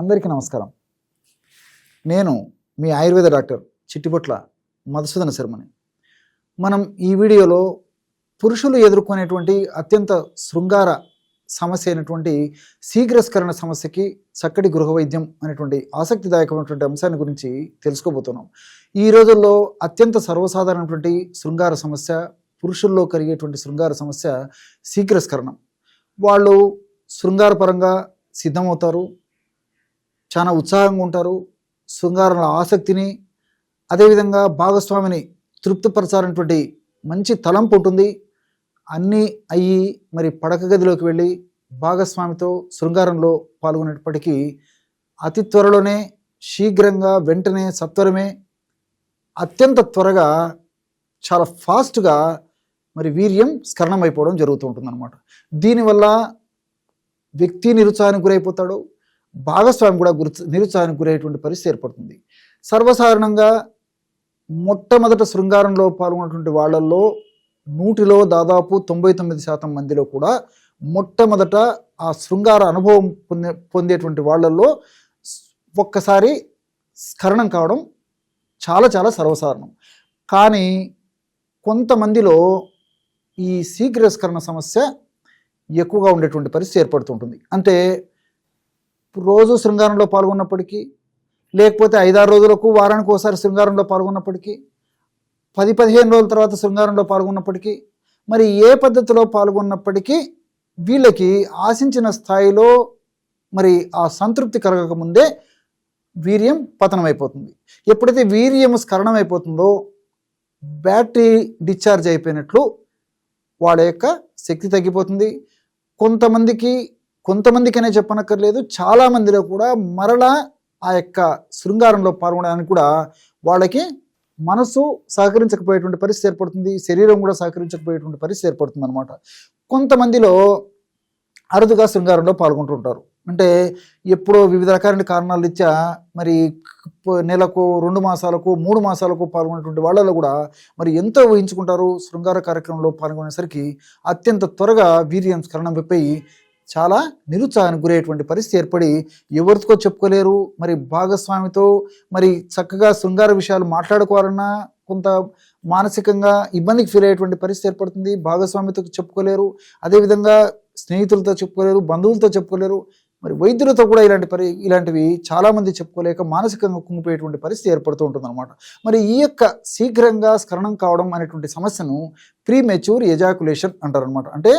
అందరికీ నమస్కారం. నేను మీ ఆయుర్వేద డాక్టర్ చిట్టిపొట్ల మధుసూదన శర్మని. మనం ఈ వీడియోలో పురుషులు ఎదుర్కొనేటువంటి అత్యంత శృంగార సమస్య అయినటువంటి శీఘ్రస్కరణ సమస్యకి చక్కటి గృహ వైద్యం అనేటువంటి ఆసక్తిదాయకమైనటువంటి అంశాన్ని గురించి తెలుసుకోబోతున్నాం. ఈ రోజుల్లో అత్యంత సర్వసాధారణటువంటి శృంగార సమస్య పురుషుల్లో కలిగేటువంటి శృంగార సమస్య శీఘ్రస్కరణం. వాళ్ళు శృంగారపరంగా సిద్ధమవుతారు చాలా ఉత్సాహంగా ఉంటారు. శృంగారంలో ఆసక్తిని అదేవిధంగా భాగస్వామిని తృప్తిపరచాలనేటువంటి మంచి తలంపు ఉంటుంది. అన్నీ అయ్యి మరి పడక గదిలోకి వెళ్ళి భాగస్వామితో శృంగారంలో పాల్గొనేటప్పటికీ అతి త్వరలోనే శీఘ్రంగా వెంటనే సత్వరమే అత్యంత త్వరగా చాలా ఫాస్ట్గా మరి వీర్యం స్కరణం అయిపోవడం జరుగుతూ ఉంటుంది అనమాట దీనివల్ల వ్యక్తి నిరుత్సాహానికి గురైపోతాడు. భాగస్వామి కూడా గురు నిరుత్సాహానికి గురయ్యేటువంటి పరిస్థితి ఏర్పడుతుంది. సర్వసాధారణంగా మొట్టమొదట శృంగారంలో పాల్గొన్నటువంటి వాళ్ళల్లో నూటిలో దాదాపు తొంభై తొమ్మిది శాతం మందిలో కూడా మొట్టమొదట ఆ శృంగార అనుభవం పొందే పొందేటువంటి వాళ్ళల్లో ఒక్కసారి స్ఖలనం కావడం చాలా చాలా సర్వసాధారణం. కానీ కొంతమందిలో ఈ శీఘ్రస్కరణ సమస్య ఎక్కువగా ఉండేటువంటి పరిస్థితి ఏర్పడుతుంటుంది అంటే రోజు శృంగారంలో పాల్గొన్నప్పటికీ లేకపోతే ఐదారు రోజులకు వారానికి ఒకసారి శృంగారంలో పాల్గొన్నప్పటికీ పది పదిహేను రోజుల తర్వాత శృంగారంలో పాల్గొన్నప్పటికీ మరి ఏ పద్ధతిలో పాల్గొన్నప్పటికీ వీళ్ళకి ఆశించిన స్థాయిలో మరి ఆ సంతృప్తి కలగకముందే వీర్యం పతనం అయిపోతుంది ఎప్పుడైతే వీర్యం స్కరణమైపోతుందో బ్యాటరీ డిశ్చార్జ్ అయిపోయినట్లు వాళ్ళ యొక్క శక్తి తగ్గిపోతుంది. కొంతమందికి కొంతమందికనే చెప్పనక్కర్లేదు చాలా మందిలో కూడా మరలా ఆ యొక్క శృంగారంలో పాల్గొనడానికి కూడా వాళ్ళకి మనసు సహకరించకపోయేటువంటి పరిస్థితి ఏర్పడుతుంది శరీరం కూడా సహకరించకపోయేటువంటి పరిస్థితి ఏర్పడుతుంది అనమాట కొంతమందిలో అరుదుగా శృంగారంలో పాల్గొంటుంటారు. అంటే ఎప్పుడో వివిధ రకాలైన కారణాలు ఇచ్చా మరి నెలకు రెండు మాసాలకు మూడు మాసాలకు పాల్గొనేటువంటి వాళ్ళలో కూడా మరి ఎంతో ఊహించుకుంటారు శృంగార కార్యక్రమంలో పాల్గొనేసరికి అత్యంత త్వరగా వీర్యం స్కరణం అయిపోయి చాలా నిరుత్సాహానికి గురయ్యేటువంటి పరిస్థితి ఏర్పడి ఎవరితో చెప్పుకోలేరు? మరి భాగస్వామితో మరి చక్కగా శృంగార విషయాలు మాట్లాడుకోవాలన్నా కొంత మానసికంగా ఇబ్బందికి ఫీల్ అయ్యేటువంటి పరిస్థితి ఏర్పడుతుంది. భాగస్వామితో చెప్పుకోలేరు. అదేవిధంగా స్నేహితులతో చెప్పుకోలేరు బంధువులతో చెప్పుకోలేరు. మరి వైద్యులతో కూడా ఇలాంటి పరి ఇలాంటివి చాలామంది చెప్పుకోలేక మానసికంగా కుంగిపోయేటువంటి పరిస్థితి ఏర్పడుతూ ఉంటుంది మరి ఈ యొక్క శీఘ్రంగా స్ఖలనం కావడం అనేటువంటి సమస్యను ప్రీ మెచ్యూర్ ఎజాకులేషన్ అంటారనమాట అంటే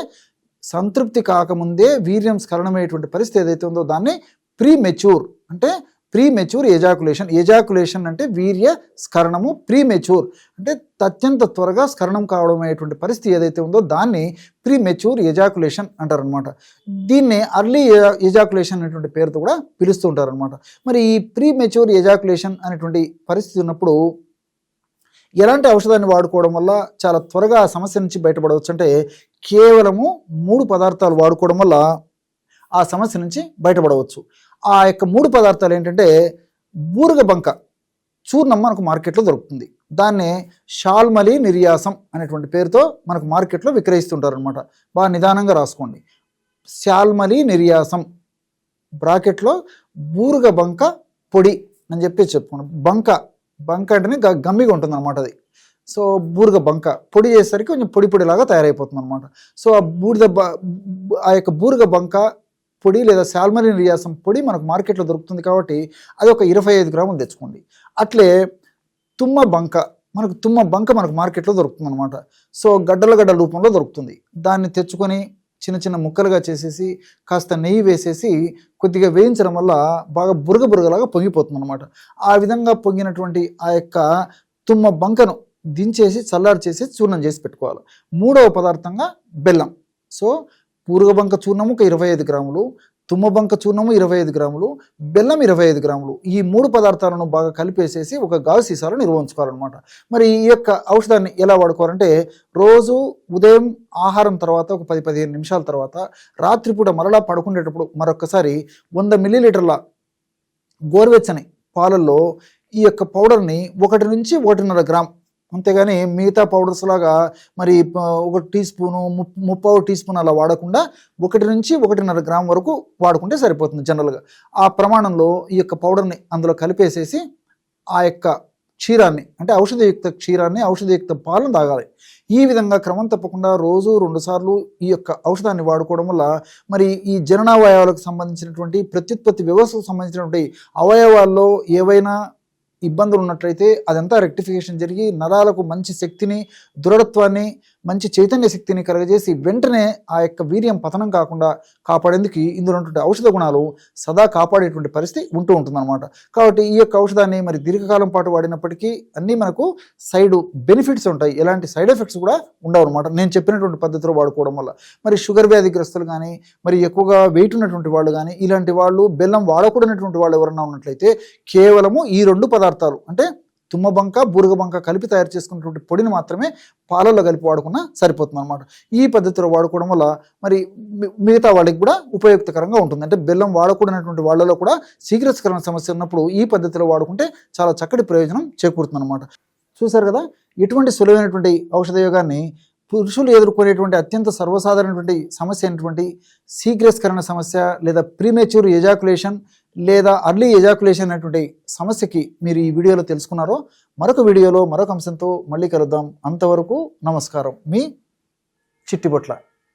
సంతృప్తి కాకముందే వీర్యం స్ఖలనమయ్యేటువంటి పరిస్థితి ఏదైతే ఉందో దాన్ని ప్రీ మెచ్యూర్ అంటే ప్రీ మెచ్యూర్ ఎజాకులేషన్ ఎజాకులేషన్ అంటే వీర్య స్కరణము ప్రీ మెచ్యూర్ అంటే అత్యంత త్వరగా స్కరణం కావడమయ్యేటువంటి పరిస్థితి ఏదైతే ఉందో దాన్ని ప్రీ మెచ్యూర్ ఎజాకులేషన్ అంటారనమాట దీన్ని అర్లీ ఎజాకులేషన్ అనేటువంటి పేరుతో కూడా పిలుస్తూ ఉంటారనమాట మరి ఈ ప్రీ మెచ్యూర్ ఎజాకులేషన్ అనేటువంటి పరిస్థితి ఉన్నప్పుడు ఎలాంటి ఔషధాన్ని వాడుకోవడం వల్ల చాలా త్వరగా ఆ సమస్య నుంచి బయటపడవచ్చు? అంటే కేవలము మూడు పదార్థాలు వాడుకోవడం వల్ల ఆ సమస్య నుంచి బయటపడవచ్చు. ఆ యొక్క మూడు పదార్థాలు ఏంటంటే బూరుగ బంక చూర్ణం మనకు మార్కెట్లో దొరుకుతుంది. దాన్నే షాల్మలి నిర్యాసం అనేటువంటి పేరుతో మనకు మార్కెట్లో విక్రయిస్తుంటారు అనమాట బాగా నిదానంగా రాసుకోండి. శాల్మలి నిర్యాసం బ్రాకెట్లో బూరుగ బంక పొడి అని చెప్పి చెప్పుకున్నాం బంక బంక అంటేనే గ- గమ్మిగా ఉంటుంది అనమాట అది. సో బూరుగ బంక. పొడి చేసేసరికి కొంచెం పొడి పొడిలాగా తయారైపోతుంది అనమాట సో ఆ బూడిద బ- ఆ యొక్క బూరిగ బంక పొడి లేదా శాల్మరిన్ రియాసం పొడి మనకు మార్కెట్లో దొరుకుతుంది కాబట్టి అది ఒక ఇరవై ఐదు గ్రాములు తెచ్చుకోండి. అట్లే తుమ్మ బంక. మనకు తుమ్మ బంక మనకు మార్కెట్లో దొరుకుతుంది అనమాట సో గడ్డల గడ్డల రూపంలో దొరుకుతుంది. దాన్ని తెచ్చుకొని చిన్న చిన్న ముక్కలుగా చేసేసి కాస్త నెయ్యి వేసేసి కొద్దిగా వేయించడం వల్ల బాగా బురగ బురగలాగా పొంగిపోతుంది అనమాట ఆ విధంగా పొంగినటువంటి ఆ యొక్క తుమ్మ బంకను దించేసి చల్లారి చేసి చూర్ణం చేసి పెట్టుకోవాలి. మూడవ పదార్థంగా బెల్లం. సో పూర్వబంక చూర్ణము ఒక ఇరవై ఐదు గ్రాములు తుమ్మబంక చూర్ణము ఇరవై ఐదు గ్రాములు బెల్లం ఇరవై ఐదు గ్రాములు. ఈ మూడు పదార్థాలను బాగా కలిపేసేసి ఒక గాజు సీసాలో నిర్వహించుకోవాలన్నమాట. మరి ఈ యొక్క ఔషధాన్ని ఎలా వాడుకోవాలంటే రోజు ఉదయం ఆహారం తర్వాత ఒక పది పదిహేను నిమిషాల తర్వాత రాత్రిపూట మరలా పడుకునేటప్పుడు మరొకసారి వంద మిల్లీలీటర్ల గోరువెచ్చని పాలల్లో ఈ యొక్క పౌడర్ని ఒకటి నుంచి ఒకటిన్నర గ్రామ్ అంతేగాని మిగతా పౌడర్స్ లాగా మరి ఒక టీ స్పూను ము- ముప్పావు టీ స్పూన్ అలా వాడకుండా ఒకటి నుంచి ఒకటిన్నర గ్రామ్ వరకు వాడుకుంటే సరిపోతుంది జనరల్గా. ఆ ప్రమాణంలో ఈ యొక్క పౌడర్ని అందులో కలిపేసేసి ఆ యొక్క క్షీరాన్ని అంటే ఔషధయుక్త క్షీరాన్ని ఔషధయుక్త పాలను తాగాలి. ఈ విధంగా క్రమం తప్పకుండా రోజు రెండుసార్లు ఈ యొక్క ఔషధాన్ని వాడుకోవడం వల్ల మరి ఈ జననావయవాలకు సంబంధించినటువంటి ప్రత్యుత్పత్తి వ్యవస్థకు సంబంధించినటువంటి అవయవాల్లో ఏవైనా ఇబ్బందులు ఉన్నట్లయితే అదంతా రెక్టిఫికేషన్ జరిగి నరాలకు మంచి శక్తిని దృఢత్వాన్ని మంచి చైతన్య శక్తిని కలగజేసి వెంటనే ఆ యొక్క వీర్యం పతనం కాకుండా కాపాడేందుకు ఇందులో ఉన్నటువంటి ఔషధ గుణాలు సదా కాపాడేటువంటి పరిస్థితి ఉంటూ ఉంటుందన్నమాట. కాబట్టి ఈ యొక్క ఔషధాన్ని మరి దీర్ఘకాలం పాటు వాడినప్పటికీ అన్నీ మనకు సైడ్ బెనిఫిట్స్ ఉంటాయి. ఎలాంటి సైడ్ ఎఫెక్ట్స్ కూడా ఉండవు అనమాట నేను చెప్పినటువంటి పద్ధతిలో వాడుకోవడం వల్ల. మరి షుగర్ వ్యాధిగ్రస్తులు కానీ మరి ఎక్కువగా వెయిట్ ఉన్నటువంటి వాళ్ళు కానీ ఇలాంటి వాళ్ళు బెల్లం వాడకూడనటువంటి వాళ్ళు ఎవరన్నా ఉన్నట్లయితే కేవలము ఈ రెండు పదార్థాలు. అంటే తుమ్మబంక బూరుగబంక కలిపి తయారు చేసుకున్నటువంటి పొడిని మాత్రమే పాలల్లో కలిపి వాడుకున్నా సరిపోతుంది అనమాట ఈ పద్ధతిలో వాడుకోవడం వల్ల మరి మి- మిగతా వాళ్ళకి కూడా ఉపయుక్తకరంగా ఉంటుంది. అంటే బెల్లం వాడకూడనటువంటి వాళ్ళలో కూడా శీఘ్రస్కరణ సమస్య ఉన్నప్పుడు ఈ పద్ధతిలో వాడుకుంటే చాలా చక్కటి ప్రయోజనం చేకూరుతుంది అనమాట చూసారు కదా? ఎటువంటి సులువైనటువంటి ఔషధ యోగాన్ని పురుషులు ఎదుర్కొనేటువంటి అత్యంత సర్వసాధారణటువంటి సమస్య అయినటువంటి శీఘ్రస్కరణ సమస్య లేదా ప్రీమేచ్యూర్ ఎజాకులేషన్ లేదా అర్లీ ఎజాకులేషన్ అనేటువంటి సమస్యకి మీరు ఈ వీడియోలో తెలుసుకున్నారో మరొక వీడియోలో మరొక అంశంతో మళ్ళీ కలుద్దాం. అంతవరకు నమస్కారం. మీ చిట్టిబొట్ల.